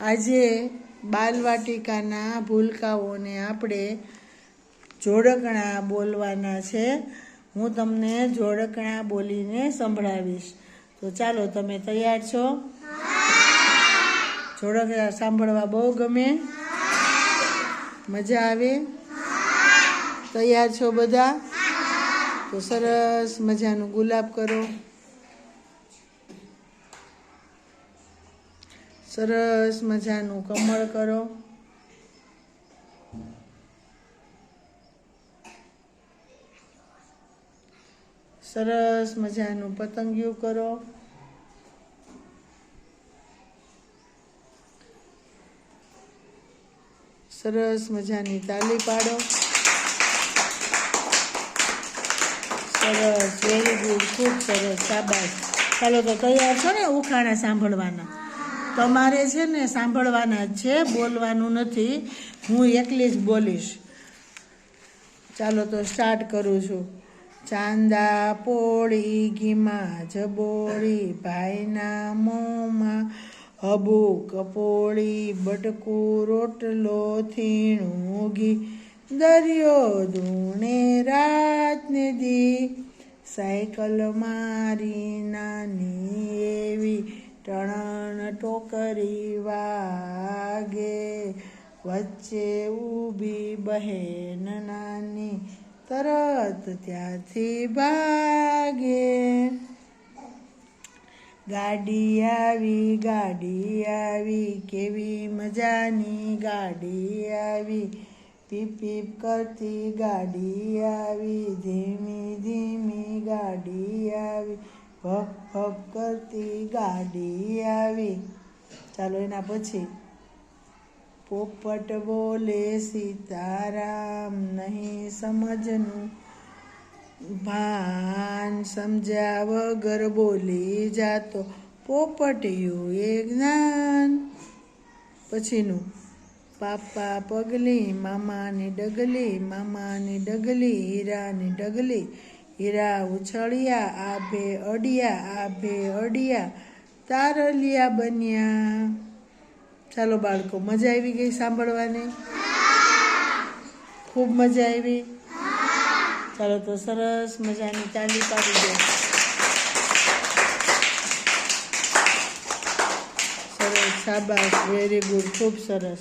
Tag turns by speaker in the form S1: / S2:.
S1: આજે બાલવાટિકાના ભૂલકાઓને આપણે જોડકણા બોલવાના છે. હું તમને જોડકણા બોલીને સંભળાવીશ. તો ચાલો, તમે તૈયાર છો? જોડકણા સાંભળવા બહુ ગમે? મજા આવે? તૈયાર છો બધા? તો સરસ મજાનું ગુલાબ કરો. સરસ મજાનું, કમળ કરો. સરસ મજાનું પતંગિયું કરો. સરસ મજાની તાલી પાડો. સરસ વેરી ગુડ ખૂબ સરસ, શાબાશ. ચાલો તો તૈયાર છો ને ઉખાણા સાંભળવાના. તમારે છે ને સાંભળવાના જ છે, બોલવાનું નથી. હું એકલી જ બોલીશ. ચાલો તો સ્ટાર્ટ કરું છું. ચાંદા પોળી, ઘીમાં જબોળી ભાઈના મોંમાં હબુ કપોળી, બટકું રોટલો થીણું ઘી, દરિયો ધૂણે રાતને દી. સાયકલ મારી નાની એવી ટણન ટોકરી વાગે. વચ્ચે ઊભી બહેન નાની તરત ત્યાંથી ભાગે. ગાડી આવી ગાડી આવી, કેવી મજાની ગાડી આવી. પીપ કરતી ગાડી આવી, ધીમી ધીમી ગાડી આવી. હપ હપ કરતી ગાડી આવી. ચાલો એના પછી પોપટ બોલે, સીતારામ, નહીં સમજનું. ભાન સમજ્યા વગર બોલી જાતો. પોપટિયું એ જ્ઞાન. પછીનું, પાપા પગલી, મામાની ડગલી મામાની ડગલી હીરાની ડગલી. હીરા ઉછળ્યા આભે અડિયા આભે અડિયા, તારલિયા બન્યા. ચાલો બાળકો, મજા આવી ગઈ સાંભળવાની? ખૂબ મજા આવી? ચાલો તો સરસ મજાની ચાંદી પાડી દે. સરસ, શાબાશ વેરી ગુડ ખૂબ સરસ.